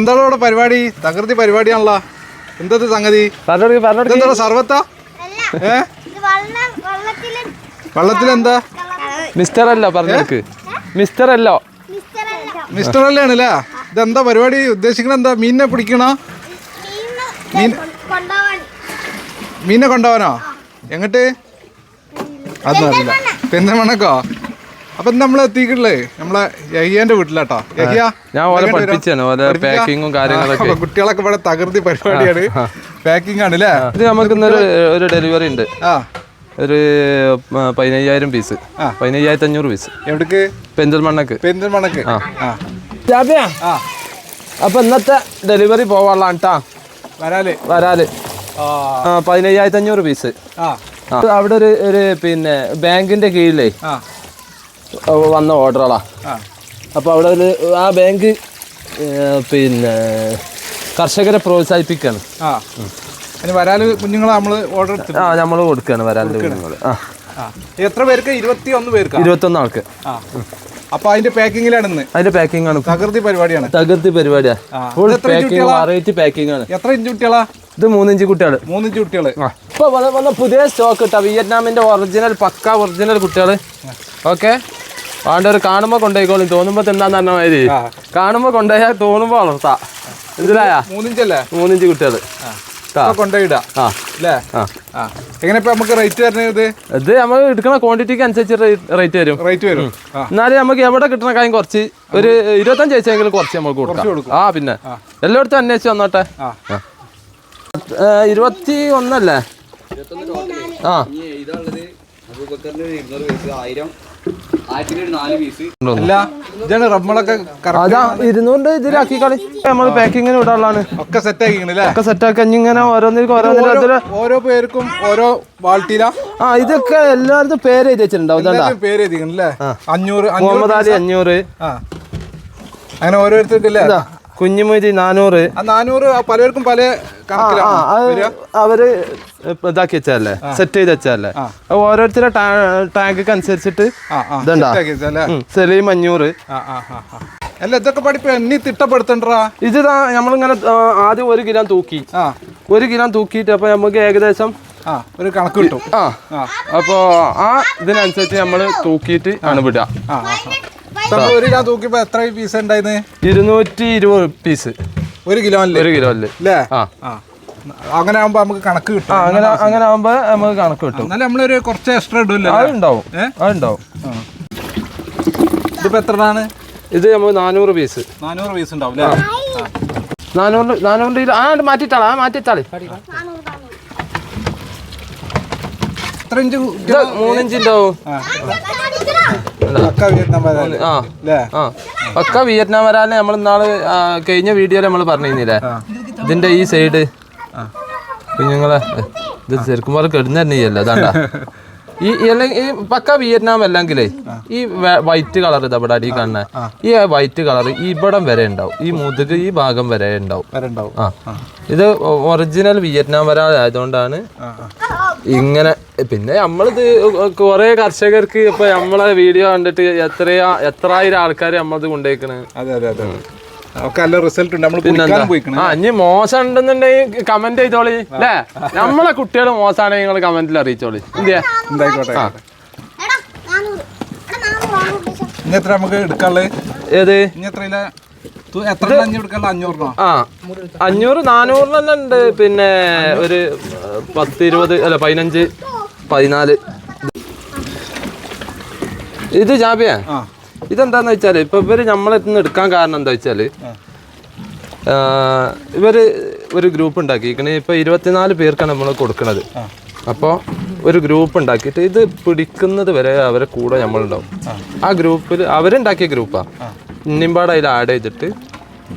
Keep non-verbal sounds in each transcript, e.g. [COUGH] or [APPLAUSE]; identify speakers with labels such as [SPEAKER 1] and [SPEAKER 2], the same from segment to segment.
[SPEAKER 1] എന്താണ് ഇവിടെ പരിപാടി? തകൃതി പരിപാടിയാണല്ലോ. എന്തത് സംഗതി?
[SPEAKER 2] പറഞ്ഞോടി
[SPEAKER 1] സർവത്ത? വെള്ളത്തിലെന്താ?
[SPEAKER 2] മിസ്റ്റർ അല്ലോ പറഞ്ഞെടുക്ക്. മിസ്റ്റർ അല്ലോ
[SPEAKER 3] മിസ്റ്ററല്ല.
[SPEAKER 1] മിസ്റ്റർ അല്ലേ ആണല്ലേ ഇതെന്താ പരിപാടി? ഉദ്ദേശിക്കണ എന്താ? മീനിനെ പിടിക്കണോ? മീനിനെ കൊണ്ടുപോവാനോ? എങ്ങട്ട്? അതൊന്നും അറിയില്ല പെരുന്തൽമണ്ണക്കോ? അപ്പൊ നമ്മൾ എത്തിക്കില്ലേ നമ്മളെ യഹിയന്റെ വീട്ടിലാട്ടോ. യഹിയ
[SPEAKER 2] ഞാൻ പഠിപ്പിച്ചാണ് പാക്കിങ്ങും കാര്യങ്ങളൊക്കെ.
[SPEAKER 1] അപ്പൊ കുട്ടികളൊക്കെ ഇവിടെ തകൃതി പരിപാടിയാണ്. പാക്കിംഗ് ആണ് അല്ലേ
[SPEAKER 2] ഇത് നമുക്ക് ഇന്നൊരു ഒരു ഡെലിവറി ഉണ്ട്.
[SPEAKER 1] ആ.
[SPEAKER 2] ഒരു പതിനയ്യായിരം പീസ് പതിനയ്യായിരത്തി അഞ്ഞൂറ് പീസ്
[SPEAKER 1] എവിടേക്ക്?
[SPEAKER 2] പെരിന്തൽമണ്ണക്ക്.
[SPEAKER 1] പെരിന്തൽമണ്ണക്ക്. ആ. ആ.
[SPEAKER 2] അപ്പൊ ഇന്നത്തെ ഡെലിവറി പോവാളാണ് കേട്ടാ
[SPEAKER 1] വരാൽ.
[SPEAKER 2] വരാൽ. പതിനയ്യായിരത്തി അഞ്ഞൂറ് പീസ്. അവിടെ ഒരു ഒരു പിന്നെ ബാങ്കിന്റെ കീഴിലേ
[SPEAKER 1] ആ.
[SPEAKER 2] വന്ന
[SPEAKER 1] ഓർഡറുകളാണ്
[SPEAKER 2] അപ്പോൾ അവിടെ ഒരു ആ ബാങ്ക് പിന്നെ കർഷകരെ
[SPEAKER 1] ഇനി വരാൽ കുഞ്ഞുങ്ങളെ നമ്മൾ ഓർഡർ
[SPEAKER 2] ആ നമ്മൾ കൊടുക്കുകയാണ് വരാൽ കുഞ്ഞുങ്ങൾ ആ.
[SPEAKER 1] ആ. എത്ര പേർക്ക്? ഇരുപത്തി ഒന്ന് പേർക്ക്?
[SPEAKER 2] ഇരുപത്തൊന്ന് ആൾക്ക്
[SPEAKER 1] ആ. അപ്പൊ അതിന്റെ പാക്കിങ്ങിലാണ് ഇന്ന്.
[SPEAKER 2] അതിന്റെ പാക്കിംഗ് ആണ്
[SPEAKER 1] തകർത്തി പരിപാടിയാണ്.
[SPEAKER 2] തകർത്തി
[SPEAKER 1] പരിപാടിയാണ്.
[SPEAKER 2] ഫുൾ
[SPEAKER 1] എത്ര ഇഞ്ച്
[SPEAKER 2] പാക്കിംഗ് വെറൈറ്റി പാക്കിംഗ് ആണ്.
[SPEAKER 1] എത്ര ഇഞ്ച് കുട്ടികളാ?
[SPEAKER 2] ഇത് മൂന്നിഞ്ച് കുട്ടികൾ
[SPEAKER 1] മൂന്നിഞ്ച് കുട്ടികൾ.
[SPEAKER 2] ഇപ്പൊ വന്ന പുതിയ സ്റ്റോക്ക് ഇട്ടാ വിയറ്റ്നാമിന്റെ ഒറിജിനൽ പക്ക ഒറിജിനൽ കുട്ടികൾ. ഓക്കെ വേണ്ടവർ കാണുമ്പോ കൊണ്ടുപോയിക്കോളും. തോന്നുമ്പോ തിന്നാന്ന് പറഞ്ഞ മാതിരി. കാണുമ്പോ കൊണ്ടുപോയാൽ തോന്നുമ്പോ വളർത്താ. മനസ്സിലായാ?
[SPEAKER 1] മൂന്നിഞ്ചല്ലേ?
[SPEAKER 2] മൂന്നിഞ്ച് കുട്ടികൾ
[SPEAKER 1] ഇപ്പൊ കൊണ്ടുപോയിടാ. അല്ലേ? എങ്ങനെ ഇപ്പൊ നമുക്ക് റേറ്റ് വരുന്നത് ഇത്?
[SPEAKER 2] ഇത് നമ്മൾ എടുക്കുന്ന ക്വാണ്ടിറ്റിക്ക് അനുസരിച്ച് റേറ്റ് വരും.
[SPEAKER 1] റേറ്റ് വരും.
[SPEAKER 2] എന്നാലും നമുക്ക് എവിടെ കിട്ടണ കാര്യം കുറച്ച് ഒരു ഇരുപത്തഞ്ച് വെച്ചെങ്കിലും കുറച്ച് നമുക്ക് കൊടുക്കാം. ആ പിന്നെ. എല്ലായിടത്തും അന്വേഷിച്ച് വന്നോട്ടെ. ഇരുപത്തി ഒന്നല്ലേ ആ.
[SPEAKER 1] അല്ല ഇതാണ് റബ്ബളൊക്കെ
[SPEAKER 2] അതാ ഇരുന്നൂറിന്റെ ഇതിലാക്കി കളി. നമ്മൾ പാക്കിങ്ങിന് വിടാനുള്ളതാണ്.
[SPEAKER 1] ഒക്കെ സെറ്റ് ആക്കിക്കണല്ലേ?
[SPEAKER 2] ഒക്കെ സെറ്റാക്കി ഇങ്ങനെ ഓരോന്നിനും ഓരോന്നിനും
[SPEAKER 1] ഓരോ പേർക്കും ഓരോ ബാൾട്ടിയിലാ
[SPEAKER 2] ആ ഇതൊക്കെ എല്ലായിടത്തും പേര് എഴുതി വെച്ചിട്ടുണ്ടാവും
[SPEAKER 1] എല്ലാവരും പേര് എഴുതിക്കണല്ലേ? അഞ്ഞൂറ്
[SPEAKER 2] മുഹമ്മദ് അലി അഞ്ഞൂറ്.
[SPEAKER 1] ആ. അങ്ങനെ ഓരോരുത്തർക്കല്ലേ?
[SPEAKER 2] കുഞ്ഞുമൊയ്തി നാനൂറ്.
[SPEAKER 1] പലർക്കും പല
[SPEAKER 2] അവർ ഇതാക്കി വെച്ചല്ലേ സെറ്റ് ചെയ്ത് വെച്ചല്ലേ അത് ഓരോരുത്തരുടെ ടാങ്ക് അനുസരിച്ചിട്ട് സെലീം അഞ്ഞൂറ്.
[SPEAKER 1] അല്ല ഇതൊക്കെ പഠിപ്പ് എണ്ണി തിട്ടപ്പെടുത്തണ്ടാ
[SPEAKER 2] ഇത് നമ്മളിങ്ങനെ ആദ്യം ഒരു കിലോ തൂക്കി. ഒരു കിലോ തൂക്കിട്ട് അപ്പൊ നമുക്ക് ഏകദേശം
[SPEAKER 1] ഒരു കണക്ക് കിട്ടും.
[SPEAKER 2] ആ. അപ്പോ ആ ഇതിനനുസരിച്ച് നമ്മൾ തൂക്കിയിട്ട് ആണ് വിടുക.
[SPEAKER 1] ഒരു കിലോ തൂക്കിയപ്പോ എത്ര പീസ് ഉണ്ടായിരുന്നു
[SPEAKER 2] ഇരുന്നൂറ്റി ഇരുപത് പീസ്
[SPEAKER 1] ഒരു കിലോ അല്ലേ?
[SPEAKER 2] ഒരു കിലോ അല്ലേ? ആ.
[SPEAKER 1] അങ്ങനെ ആകുമ്പോ നമുക്ക് കണക്ക് കിട്ടും.
[SPEAKER 2] അങ്ങനെ അങ്ങനെ ആകുമ്പോ നമുക്ക് കണക്ക് കിട്ടും.
[SPEAKER 1] എന്നാലും നമ്മളൊരു കുറച്ച് എക്സ്ട്രാ ഇടില്ല
[SPEAKER 2] അതുണ്ടാവും? അതുണ്ടാവും
[SPEAKER 1] ഇതിപ്പോ എത്രയാണ്
[SPEAKER 2] ഇത് നമ്മൾ നാനൂറ് പീസ്
[SPEAKER 1] നാനൂറ് പീസ് ഉണ്ടാവും അല്ലേ
[SPEAKER 2] നാനൂറ് നാനൂറിന്റെ കിലോ ആ മാറ്റിട്ടാളാ ആ മാറ്റിട്ടാളെ
[SPEAKER 1] എത്ര ഇഞ്ച്
[SPEAKER 2] മൂന്നിഞ്ച് ഉണ്ടാവും
[SPEAKER 1] പക്ക വിയറ്റ്നാം
[SPEAKER 2] വരാനെ നമ്മൾ ഇന്നാൾ കഴിഞ്ഞ വീഡിയോയിൽ നമ്മൾ പറഞ്ഞിരുന്നില്ലേ? ഇതിന്റെ ഈ സൈഡ് കുഞ്ഞുങ്ങളെ ഇത് ശരിക്കും പോലെ കെടുന്ന തന്നെയല്ല അതാണ്ടാ. [LAUGHS] ഈ അല്ലെങ്കിൽ ഈ പക്ക വിയറ്റ്നാം അല്ലെങ്കിലേ ഈ വൈറ്റ് കളർ ഇതാ ഇവിടെ അടി കാണുന്ന. ഈ വൈറ്റ് കളർ ഇവിടം വരെ ഉണ്ടാവും. ഈ മുതുക് ഈ ഭാഗം വരെ ഉണ്ടാവും. ആ. ഇത് ഒറിജിനൽ വിയറ്റ്നാം വരാ ആയതുകൊണ്ടാണ്
[SPEAKER 1] ആ ആ.
[SPEAKER 2] ഇങ്ങനെ പിന്നെ നമ്മളിത് കുറെ കർഷകർക്ക് ഇപ്പൊ നമ്മളെ വീഡിയോ കണ്ടിട്ട് എത്രയാ എത്രായിരം ആൾക്കാർ നമ്മളത് കൊണ്ടുപോയിക്കണ്
[SPEAKER 1] അതെ അതെ അതെ. ഒക്കെ നല്ല റിസൾട്ട് ഉണ്ട്. നമ്മൾ പോയിക്കണം.
[SPEAKER 2] ആ ഇനി മോശം ഉണ്ടെന്നുണ്ടെങ്കിൽ കമന്റ് ചെയ്തോളി. അല്ലേ നമ്മളെ കുട്ടികൾ മോശമാണെങ്കിൽ നിങ്ങൾ കമന്റിൽ അറിയിച്ചോളി. ഇന്ത്യ
[SPEAKER 1] എന്തായിക്കോട്ടെ. ഇനി എത്ര നമുക്ക് എടുക്കാനുള്ളത്
[SPEAKER 2] ഏത്?
[SPEAKER 1] ഇനി ഇല്ല അഞ്ഞൂറ് എടുക്കാനുള്ള അഞ്ഞൂറിനോ
[SPEAKER 2] ആ. അഞ്ഞൂറ് നാനൂറ് തന്നെ ഉണ്ട്. പിന്നെ ഒരു പത്ത് ഇരുപത് അല്ല പതിനഞ്ച് പതിനാല്. ഇത് ചാപ്പിയാ
[SPEAKER 1] ആ.
[SPEAKER 2] ഇതെന്താന്ന് വെച്ചാൽ ഇപ്പൊ ഇവർ നമ്മളെ നിന്ന് എടുക്കാൻ കാരണം എന്താ വെച്ചാൽ ആ, ഇവർ ഒരു ഗ്രൂപ്പ് ഉണ്ടാക്കിയിരിക്കണ. ഇപ്പൊ ഇരുപത്തിനാല് പേർക്കാണ് നമ്മൾ കൊടുക്കണത്. അപ്പോൾ ഒരു ഗ്രൂപ്പ് ഉണ്ടാക്കിയിട്ട് ഇത് പിടിക്കുന്നത് വരെ അവരെ കൂടെ നമ്മളുണ്ടാവും. ആ. ഗ്രൂപ്പിൽ അവരുണ്ടാക്കിയ ഗ്രൂപ്പാ. ഇന്നിമ്പാട് അതിൽ ആഡ് ചെയ്തിട്ട്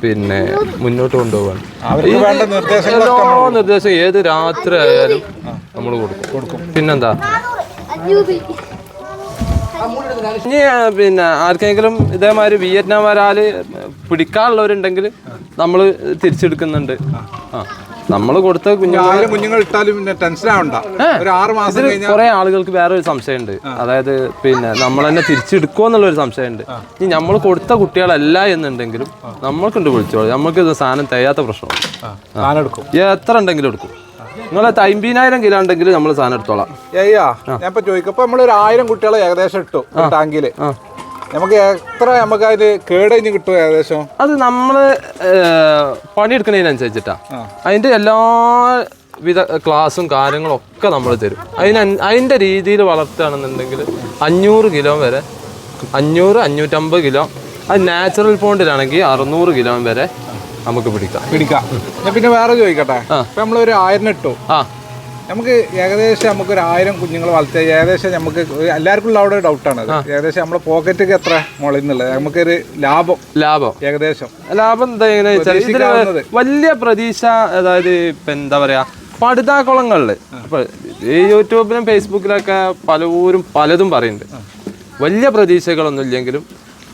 [SPEAKER 2] പിന്നെ മുന്നോട്ട് കൊണ്ടുപോകാൻ
[SPEAKER 1] അവർക്ക് വേണ്ട നിർദ്ദേശങ്ങൾ
[SPEAKER 2] എല്ലാ നിർദ്ദേശം ഏത് രാത്രി ആയാലും നമ്മൾ കൊടുക്കും. കൊടുക്കും. പിന്നെന്താ? ഇനി പിന്നെ ആർക്കെങ്കിലും ഇതേമാതിരി വിയറ്റ്നാം വരാൽ പിടിക്കാനുള്ളവരുണ്ടെങ്കിൽ നമ്മൾ തിരിച്ചെടുക്കുന്നുണ്ട്. ആ. നമ്മൾ കൊടുത്ത
[SPEAKER 1] കുഞ്ഞുങ്ങൾ ഒരു
[SPEAKER 2] കുറെ ആളുകൾക്ക് വേറെ ഒരു സംശയമുണ്ട് അതായത് പിന്നെ നമ്മൾ തന്നെ തിരിച്ചെടുക്കുമോ എന്നുള്ളൊരു സംശയമുണ്ട്. ഇനി നമ്മൾ കൊടുത്ത കുട്ടികളല്ല എന്നുണ്ടെങ്കിലും നമ്മൾക്കുണ്ട് വിളിച്ചോളൂ. നമ്മൾക്ക് ഇത് സാധനം തികയാത്ത പ്രശ്നമാണ് എത്ര ഉണ്ടെങ്കിലും എടുക്കും. നിങ്ങൾ അമ്പതിനായിരം കിലോ ഉണ്ടെങ്കിൽ നമ്മൾ സാധനം എടുത്തോളാം.
[SPEAKER 1] അയ്യാ ഞാൻ ഇപ്പൊ ചോദിക്കും. ഇപ്പൊ നമ്മളൊരു ആയിരം കുട്ടികളെ ഏകദേശം ഇട്ടു ടാങ്കിൽ. നമുക്ക് എത്ര നമുക്ക് അതിൽ കേടഞ്ഞ് കിട്ടും ഏകദേശം?
[SPEAKER 2] അത് നമ്മൾ പണിയെടുക്കുന്നതിനനുസരിച്ചിട്ടാ. അതിന്റെ എല്ലാ വിധ ക്ലാസ്സും കാര്യങ്ങളും ഒക്കെ നമ്മൾ തരും. അതിന് അതിന്റെ രീതിയിൽ വളർത്തുകയാണെന്നുണ്ടെങ്കിൽ അഞ്ഞൂറ് കിലോ വരെ അഞ്ഞൂറ് അഞ്ഞൂറ്റമ്പത് കിലോ. അത് നാച്ചുറൽ പോണ്ടിലാണെങ്കിൽ അറുന്നൂറ് കിലോ വരെ. നമുക്ക് പിടിക്കാം.
[SPEAKER 1] പിടിക്കാം. ഞാൻ പിന്നെ വേറെ ചോദിക്കട്ടെ? ഇപ്പൊ നമ്മളൊരു ആയിരം ഇട്ടു.
[SPEAKER 2] ആ.
[SPEAKER 1] നമുക്ക് ഏകദേശം നമുക്ക് ഒരു ആയിരം കുഞ്ഞുങ്ങൾ വളർത്തിയ ഏകദേശം നമുക്ക് എല്ലാവർക്കും ഉള്ള അവിടെ ഡൗട്ടാണ് ഏകദേശം നമ്മുടെ പോക്കറ്റൊക്കെ എത്ര മുളയിൽ നിന്നുള്ളത്? നമുക്കൊരു ലാഭം.
[SPEAKER 2] ലാഭം.
[SPEAKER 1] ഏകദേശം.
[SPEAKER 2] ലാഭം എന്താ എങ്ങനെ
[SPEAKER 1] ഇതിൽ
[SPEAKER 2] വലിയ പ്രതീക്ഷ അതായത് ഇപ്പൊ എന്താ പറയാ? പടുതാക്കുളങ്ങളിൽ ഇപ്പൊ ഈ യൂട്യൂബിലും ഫേസ്ബുക്കിലൊക്കെ പലരും പലതും പറയുന്നുണ്ട്. വലിയ പ്രതീക്ഷകളൊന്നും ഇല്ലെങ്കിലും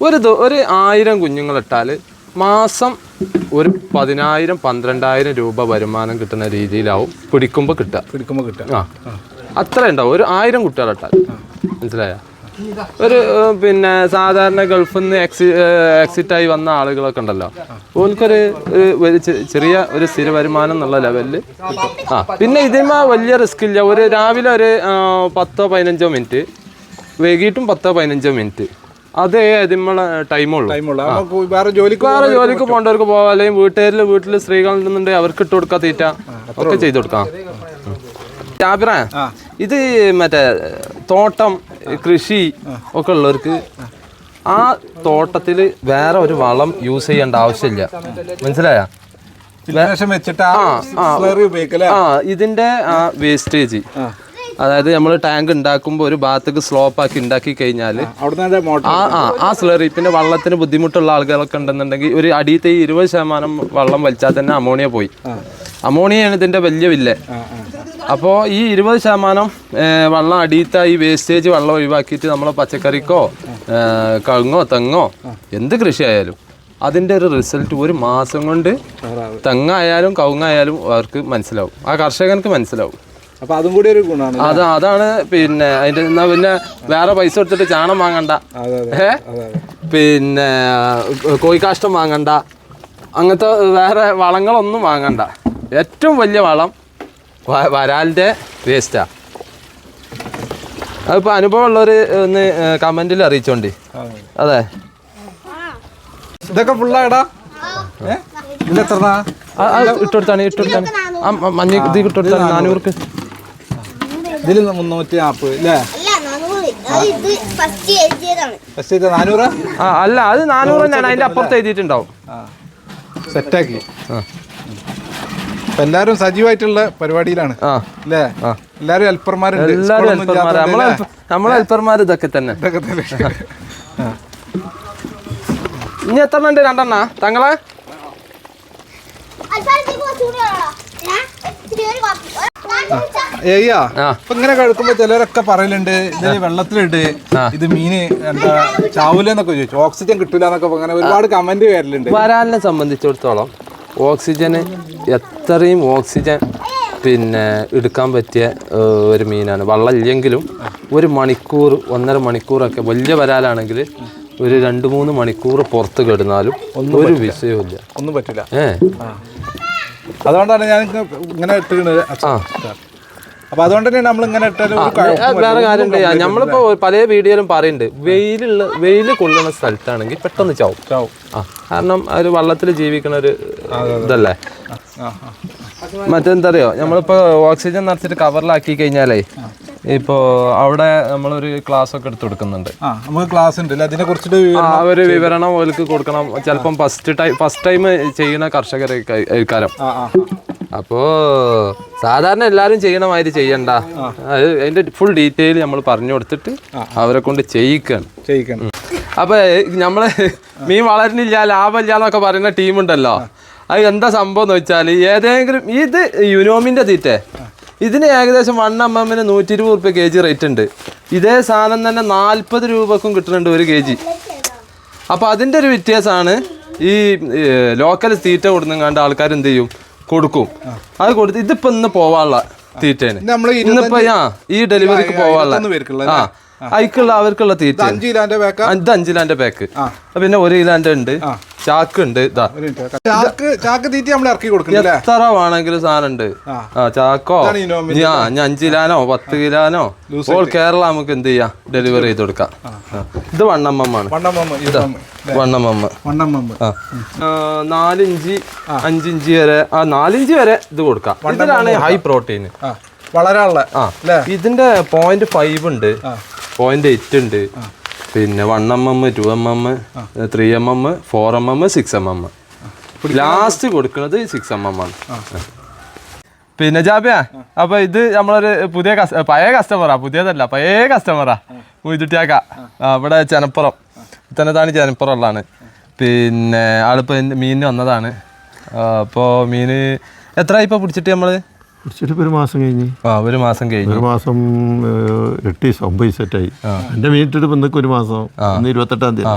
[SPEAKER 2] ഒരു ഒരു ആയിരം കുഞ്ഞുങ്ങളിട്ടാൽ മാസം ഒരു പതിനായിരം പന്ത്രണ്ടായിരം രൂപ വരുമാനം കിട്ടുന്ന രീതിയിലാവും പിടിക്കുമ്പോൾ കിട്ടുക.
[SPEAKER 1] പിടിക്കുമ്പോൾ കിട്ടുക.
[SPEAKER 2] ആ. അത്ര ഉണ്ടാവും. ഒരു ആയിരം കുട്ടികളിട്ടാൽ മനസ്സിലായോ? ഒരു പിന്നെ സാധാരണ ഗൾഫിൽ നിന്ന് എക്സി എക്സിറ്റ് ആയി വന്ന ആളുകളൊക്കെ ഉണ്ടല്ലോ. ഓൽക്കൊരു ഒരു ചെറിയ ഒരു സ്ഥിര വരുമാനം എന്നുള്ള ലെവലിൽ ആ പിന്നെ ഇതിന്മേ വലിയ റിസ്ക് ഇല്ല. ഒരു രാവിലെ ഒരു പത്തോ പതിനഞ്ചോ മിനിറ്റ് വൈകിട്ടും പത്തോ പതിനഞ്ചോ മിനിറ്റ് അതേ ഇതിമ്മളെ ടൈമുള്ളൂ.
[SPEAKER 1] ടൈമുള്ള. വേറെ ജോലിക്ക്
[SPEAKER 2] വേറെ ജോലിക്ക് പോകേണ്ടവർക്ക് പോവാം അല്ലെങ്കിൽ വീട്ടുകാരിൽ വീട്ടിൽ സ്ത്രീകളുണ്ടെന്നുണ്ടെങ്കിൽ അവർക്ക് ഇട്ട് കൊടുക്കാം തീറ്റ ഒക്കെ ചെയ്ത് കൊടുക്കാം. ജാബിറ ഇത് മറ്റേ തോട്ടം കൃഷി ഒക്കെ ഉള്ളവർക്ക് ആ. തോട്ടത്തിൽ വേറെ ഒരു വളം യൂസ് ചെയ്യേണ്ട ആവശ്യമില്ല. മനസ്സിലായ?
[SPEAKER 1] വെച്ചിട്ട് ആ
[SPEAKER 2] ഇതിന്റെ ആ വേസ്റ്റേജ്. അതായത് നമ്മൾ ടാങ്ക് ഉണ്ടാക്കുമ്പോൾ ഒരു ഭാഗത്തേക്ക് സ്ലോപ്പ് ആക്കി ഉണ്ടാക്കി കഴിഞ്ഞാൽ ആ ആ ആ സ്ലറി പിന്നെ വള്ളത്തിന് ബുദ്ധിമുട്ടുള്ള ആളുകളൊക്കെ ഉണ്ടെന്നുണ്ടെങ്കിൽ ഒരു അടിയത്തെ ഈ ഇരുപത് ശതമാനം വള്ളം വലിച്ചാൽ തന്നെ അമോണിയ പോയി. അമോണിയാണ് ഇതിന്റെ വലിയ വില്ല. അപ്പോൾ ഈ ഇരുപത് ശതമാനം വെള്ളം അടിയത്തെ ഈ വേസ്റ്റേജ് വെള്ളം ഒഴിവാക്കിയിട്ട് നമ്മൾ പച്ചക്കറിക്കോ കഴുങ്ങോ തെങ്ങോ എന്ത് കൃഷി ആയാലും അതിന്റെ ഒരു റിസൾട്ട് ഒരു മാസം കൊണ്ട് തെങ്ങായാലും കവുങ്ങായാലും അവർക്ക് മനസ്സിലാവും. ആ കർഷകർക്ക് മനസ്സിലാവും.
[SPEAKER 1] അപ്പൊ അതും കൂടി ഒരു ഗുണമാണ്
[SPEAKER 2] അത് അതാണ് പിന്നെ അതിന്റെ എന്നാ പിന്നെ വേറെ പൈസ കൊടുത്തിട്ട് ചാണം വാങ്ങണ്ട.
[SPEAKER 1] അതെ അതെ
[SPEAKER 2] ഏ? പിന്നെ കോഴിക്കാഷ്ടം വാങ്ങണ്ട. അങ്ങനത്തെ വേറെ വളങ്ങളൊന്നും വാങ്ങണ്ട. ഏറ്റവും വലിയ വളം വരാലിന്റെ വരാലിന്റെ വേസ്റ്റാ അതിപ്പോൾ അനുഭവമുള്ളവർ ഒന്ന് കമന്റിൽ അറിയിച്ചോണ്ടി. അതെ.
[SPEAKER 1] ഇതൊക്കെ ഫുള്ളാടാ
[SPEAKER 2] ആ, ഇട്ടുകൊടുത്താണ് ഇട്ടുകൊടുത്താണ് മഞ്ഞ ഇത് ഇട്ടുകൊടുത്താണ് നാനൂർക്ക്.
[SPEAKER 1] ഇതിൽ മുന്നൂറ്റി നാൽപ്പത് അല്ലേ
[SPEAKER 3] നാനൂറ്.
[SPEAKER 2] ആ അല്ല അത് നാനൂറ് തന്നെയാണ്. അതിന്റെ അപ്പുറത്ത് എഴുതിയിട്ടുണ്ടാവും.
[SPEAKER 1] ആ. സെറ്റാക്കി എല്ലാരും സജീവമായിട്ടുള്ള പരിപാടിയിലാണ് അല്ലേ എല്ലാരും ഹെൽപ്പർമാരുണ്ട്.
[SPEAKER 2] എല്ലാരും ഹെൽപ്പർമാർ നമ്മളെ ഹെൽപ്പർമാർ ഇതൊക്കെ തന്നെ.
[SPEAKER 1] ഇതൊക്കെ തന്നെ.
[SPEAKER 2] ഇനി എത്ര ഉണ്ട്? രണ്ടെണ്ണ? തങ്ങളെ?
[SPEAKER 1] ഏയ്യാ. ഇപ്പൊ ഇങ്ങനെ കഴിക്കുമ്പോ ചിലരൊക്കെ പറയലുണ്ട് ഇത് വെള്ളത്തിലിട്ട് ഇത് മീന് എന്താ ചാവൂലെന്നൊക്കെ ചോദിച്ചു. ഓക്സിജൻ കിട്ടൂല എന്നൊക്കെ അങ്ങനെ ഒരുപാട് കമന്റ് വരലുണ്ട്.
[SPEAKER 2] വരാലിനെ സംബന്ധിച്ചിടത്തോളം ഓക്സിജന് എത്രയും ഓക്സിജൻ പിന്നെ എടുക്കാൻ പറ്റിയ ഒരു മീനാണ്. വള്ളം ഇല്ലെങ്കിലും ഒരു മണിക്കൂർ ഒന്നര മണിക്കൂറൊക്കെ വലിയ വരാലാണെങ്കിൽ ഒരു രണ്ട് മൂന്ന് മണിക്കൂർ പുറത്ത് കിടന്നാലും ഒരു വിഷയവും ഇല്ല
[SPEAKER 1] ഒന്നും പറ്റില്ല
[SPEAKER 2] ഏ.
[SPEAKER 1] അതുകൊണ്ടാണ് ഞാൻ ഇങ്ങനെ ഇട്ടിരുന്നത് അപ്പൊ അതുകൊണ്ട് തന്നെ നമ്മൾ ഇങ്ങനെ
[SPEAKER 2] വേറെ. കാര്യം നമ്മളിപ്പോ പല വീഡിയോയിലും പറയുന്നുണ്ട് വെയിലുള്ള വെയിൽ കൊള്ളുന്ന സ്ഥലത്താണെങ്കിൽ പെട്ടെന്ന് ചാവും.
[SPEAKER 1] ചാവും.
[SPEAKER 2] ആ കാരണം ഒരു വള്ളത്തിൽ ജീവിക്കുന്ന ഒരു ഇതല്ലേ?
[SPEAKER 1] ആ, ആ.
[SPEAKER 2] മറ്റെന്താ അറിയോ? നമ്മളിപ്പോ ഓക്സിജൻ നിറച്ചിട്ട് കവറിലാക്കി കഴിഞ്ഞാലേ ഇപ്പോ അവിടെ നമ്മളൊരു ക്ലാസ് ഒക്കെ എടുത്ത് കൊടുക്കുന്നുണ്ട്.
[SPEAKER 1] ആ നമുക്ക് ക്ലാസ് ഉണ്ട് അതിനെ കുറിച്ചിട്ട്
[SPEAKER 2] ആ ഒരു വിവരണം ഓർക്ക് കൊടുക്കണം. ചിലപ്പം ഫസ്റ്റ് ടൈം ഫസ്റ്റ് ടൈം ചെയ്യുന്ന കർഷകരെ കാലം
[SPEAKER 1] ആ ആ.
[SPEAKER 2] അപ്പോ സാധാരണ എല്ലാരും ചെയ്യണ മാതിരി ചെയ്യണ്ട. അതിന്റെ ഫുൾ ഡീറ്റെയിൽ നമ്മൾ പറഞ്ഞു കൊടുത്തിട്ട് അവരെ കൊണ്ട് ചെയ്യിക്കണം.
[SPEAKER 1] ചെയ്യിക്കണം.
[SPEAKER 2] അപ്പൊ നമ്മൾ മീൻ വളരുന്നില്ല ലാഭമില്ല എന്നൊക്കെ പറയുന്ന ടീമുണ്ടല്ലോ. അത് എന്താ സംഭവം എന്ന് വെച്ചാൽ ഏതെങ്കിലും ഇത് യുനോമിന്റെ തീറ്റ. ഇതിന് ഏകദേശം വൺ എം എമ്മിന് നൂറ്റി ഇരുപത് റുപ്യ കെ ജി റേറ്റ് ഉണ്ട്. ഇതേ സാധനം തന്നെ നാൽപ്പത് രൂപക്കും കിട്ടുന്നുണ്ട് ഒരു കെ ജി അപ്പോൾ അതിന്റെ ഒരു വ്യത്യാസമാണ് ഈ ലോക്കൽ തീറ്റ കൊടുങ്ങാണ്ട് ആൾക്കാർ എന്ത് ചെയ്യും? കൊടുക്കും. അത് കൊടുത്ത് ഇതിപ്പോ ഇന്ന് പോവാനുള്ള
[SPEAKER 1] തീറ്റേന്.
[SPEAKER 2] ഇന്നിപ്പോ ആ ഈ ഡെലിവറിക്ക് പോവാനുള്ള ആ അയക്കുള്ള അവർക്കുള്ള തീറ്റ
[SPEAKER 1] അഞ്ച് കിലോന്റെ
[SPEAKER 2] അഞ്ച് പാക്ക് പിന്നെ ഒരു കിലോന്റെ ഉണ്ട്. ചാക്ക് ഉണ്ട് ഇതാ
[SPEAKER 1] ചാക്ക് ചാക്ക് തീറ്റി നമ്മൾ ഇറക്കി കൊടുക്കുന്നില്ലേ
[SPEAKER 2] എത്ര വേണമെങ്കിലും സാധനം ഉണ്ട്
[SPEAKER 1] ആ.
[SPEAKER 2] ചാക്കോ?
[SPEAKER 1] ആ
[SPEAKER 2] ഞാൻ അഞ്ച് കിലോനോ പത്ത് കിലോനോ? ഓൾ കേരള നമുക്ക് എന്ത് ചെയ്യാം? ഡെലിവറി ചെയ്ത് കൊടുക്കാം. ഇത് വണ്ണമ്മമാണ്.
[SPEAKER 1] വണ്ണമ്മ.
[SPEAKER 2] വണ്ണമ്മ നാലിഞ്ച് അഞ്ചിഞ്ച് വരെ ആ നാലിഞ്ച് വരെ ഇത് കൊടുക്കാം. ഇതിലാണ് ഹൈ പ്രോട്ടീൻ
[SPEAKER 1] വളരാനുള്ള
[SPEAKER 2] ആ. ഇതിന്റെ പോയിന്റ് ഫൈവ് ഉണ്ട്. പോയിന്റ് എയ്റ്റ് ഉണ്ട്. പിന്നെ one M M two M M three M M four M M six M M last കൊടുക്കുന്നത് സിക്സ് എം എം ആണ്. പിന്നെ ജാബിയ അപ്പൊ ഇത് നമ്മളൊരു പുതിയ പഴയ കസ്റ്റമറാ പുതിയതല്ല പഴയ കസ്റ്റമറാ മൊയ്തുട്ടിയാക്ക അവിടെ ഇവിടെ ചെനപ്പുറം. താണി ചെനപ്പുറം ഉള്ളതാണ് പിന്നെ ആളിപ്പോ മീനിന് വന്നതാണ്. അപ്പോൾ മീന് എത്ര ഇപ്പൊ പിടിച്ചിട്ട് നമ്മൾ?
[SPEAKER 4] പിടിച്ചിട്ട് ഇപ്പൊ ഒരു മാസം കഴിഞ്ഞ്.
[SPEAKER 2] ആ ഒരു മാസം കഴിഞ്ഞു.
[SPEAKER 4] ഒരു മാസം ഏഹ്, എട്ട് ദിവസം ഒമ്പത് ദിവസമായിട്ടായി എന്റെ മീനിട്ട് ഇപ്പൊ ഇന്നൊക്കെ ഒരു മാസം ഇന്ന് ഇരുപത്തെട്ടാം തീയതി?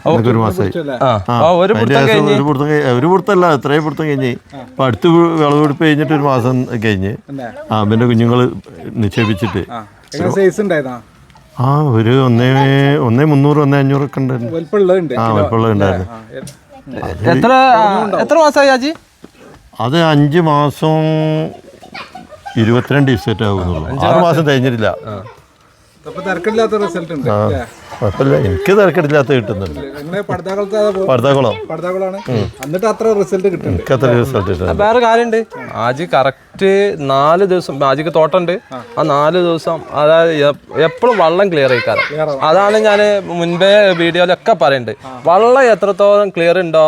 [SPEAKER 4] ഇന്നൊക്കെ ഒരു മാസമായി
[SPEAKER 2] ആ.
[SPEAKER 4] ആ,
[SPEAKER 2] ആ ഒരു
[SPEAKER 4] അതിന്റെ
[SPEAKER 2] പിടുത്തം
[SPEAKER 4] ശേഷം
[SPEAKER 2] കഴിഞ്ഞ്.
[SPEAKER 4] ഒരു പിടുത്തം കഴി- ഒരു പിടുത്തല്ല എത്രയും പിടുത്തം കഴിഞ്ഞ്. ഇപ്പൊ അടുത്ത് വിളവെടുപ്പ് കഴിഞ്ഞിട്ട് ഒരു മാസം കഴിഞ്ഞ്. ആ പിന്നെ കുഞ്ഞുങ്ങൾ നിക്ഷേപിച്ചിട്ട്.
[SPEAKER 1] എങ്ങനെ സൈസ് ഉണ്ടായിരുന്നാ?
[SPEAKER 4] ആ ഒരു ഒന്നേ ഒന്നേ മുന്നൂറ് ഒന്നേ അഞ്ഞൂറൊക്കെ ഉണ്ടായിരുന്നു
[SPEAKER 1] വലിപ്പമുള്ളതുണ്ട്
[SPEAKER 4] ആ വലിപ്പമുള്ളത് ഉണ്ടായിരുന്നു
[SPEAKER 2] എത്ര എത്ര മാസമായി ആജി?
[SPEAKER 4] അത് അഞ്ച് മാസം ഇരുപത്തിരണ്ട് ദിവസമായിട്ട് ആകുന്നുള്ളൂ ആറ് മാസം കഴിഞ്ഞിട്ടില്ല.
[SPEAKER 1] അപ്പൊ തിരക്കില്ലാത്ത റിസൾട്ട് ഉണ്ട്?
[SPEAKER 4] കുഴപ്പമില്ല. എനിക്ക് തിരക്കിടില്ലാത്ത കിട്ടുന്നുണ്ട്.
[SPEAKER 1] പടുതാകുളം എന്നിട്ട് അത്ര റിസൾട്ട് കിട്ടുന്നുണ്ട്.
[SPEAKER 4] എനിക്ക് അത്ര റിസൾട്ട് കിട്ടുന്നുണ്ട്.
[SPEAKER 2] വേറെ കാര്യമുണ്ട്. ആജി കറക്റ്റ് നാല് ദിവസം ആജിക്ക് തോട്ടമുണ്ട് ആ. നാല് ദിവസം അതായത് എപ്പോഴും വള്ളം ക്ലിയർ ആയിക്കാറ് അതാണ് ഞാൻ മുൻപേ വീഡിയോയിലൊക്കെ പറയുന്നുണ്ട് വള്ളം എത്രത്തോളം ക്ലിയർ ഉണ്ടോ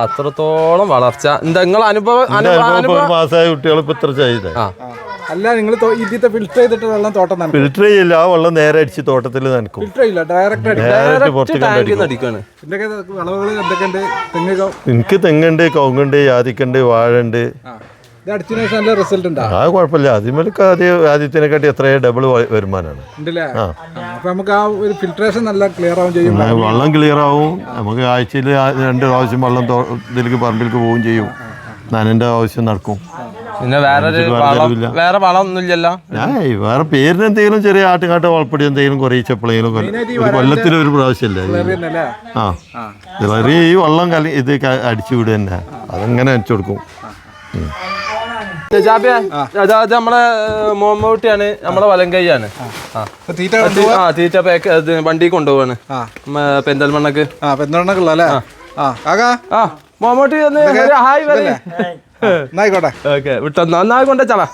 [SPEAKER 2] അത്രത്തോളം വളർച്ച. എന്താ നിങ്ങൾ അനുഭവം അനുഭവം
[SPEAKER 4] കുട്ടികൾ ഇപ്പൊ ഇത്ര ചെയ്തേ
[SPEAKER 2] ആ.
[SPEAKER 1] അല്ല നിങ്ങൾ ഇതിത്തെ ഫിൽറ്റർ ചെയ്തിട്ട് വെള്ളം തോട്ടം നനക്കും.
[SPEAKER 4] ഫിൽറ്റർ ചെയ്യില്ല ആ വെള്ളം നേരെ അടിച്ച് തോട്ടത്തിൽ നനക്കും.
[SPEAKER 1] ഫിൽറ്റർ ചെയ്യില്ല ഡയറക്റ്റ് അടിക്കും. എന്തൊക്കെ വിളവുകൾ എന്തൊക്കെയുണ്ട്? തെങ്ങ്
[SPEAKER 4] എനിക്ക് തെങ്ങുണ്ട് കവുങ്ങുണ്ട് യാതിക്കുണ്ട് വാഴ ഉണ്ട്
[SPEAKER 1] ആ. ഇത് അടിച്ചതിന് ശേഷം നല്ല റിസൾട്ട് ഉണ്ട്?
[SPEAKER 4] ആ കുഴപ്പമില്ല. അതിമലക്ക് ആദ്യം ആദ്യത്തിനെക്കാട്ടി എത്രയോ ഡബിൾ വരുമാനമാണ്
[SPEAKER 1] നമുക്ക് ആ ഒരു ഫിൽട്രേഷൻ നല്ല ക്ലിയർ ആവും ചെയ്യും.
[SPEAKER 4] വെള്ളം ക്ലിയർ ആവും. നമുക്ക് ആഴ്ചയിൽ രണ്ട് പ്രാവശ്യം വെള്ളം ഇതിലേക്ക് പറമ്പിലേക്ക് പോവുകയും ചെയ്യും. നനന്റെ ആവശ്യം നടക്കും.
[SPEAKER 2] പിന്നെ വേറെ
[SPEAKER 4] വേറെ
[SPEAKER 2] വളം
[SPEAKER 4] ചെലവില്ല.
[SPEAKER 2] വേറെ വളം ഒന്നുമില്ലല്ലോ
[SPEAKER 4] ഞാൻ വേറെ പേരിന് എന്തെങ്കിലും ചെറിയ ആട്ടുകാട്ട് വളപ്പടി എന്തെങ്കിലും കുറയിച്ചപ്പോഴെങ്കിലും ഒരു കൊല്ലത്തിൽ ഒരു പ്രാവശ്യമല്ലേ ആ. ചെറിയ ഈ വെള്ളം കലി ഇത് അടിച്ചു വിടുക തന്നെ അതങ്ങനെ അടിച്ചു കൊടുക്കും.
[SPEAKER 2] നമ്മളെ മോമ്മൂട്ടിയാണ് നമ്മളെ വലങ്കയ്യാണ്. ആ.
[SPEAKER 1] തീറ്റ
[SPEAKER 2] ആ തീറ്റ പാക്ക് വണ്ടി കൊണ്ടുപോവാണ്.
[SPEAKER 1] പെന്തൽമണ്ണക്ക്
[SPEAKER 2] മ, പെരിന്തൽമണ്ണക്ക്.
[SPEAKER 1] ആ പെരുന്നാളിനൊക്കെ അല്ലേ? ആ. കാക്കാ
[SPEAKER 2] ആ മോമൂട്ടി ഒന്ന് ഒരു ഹായ് പറയേ.
[SPEAKER 1] എന്നായിക്കോട്ടെ.
[SPEAKER 2] ഓക്കെ വിട്ടോ നന്നായി കൊണ്ടുവച്ചാളാ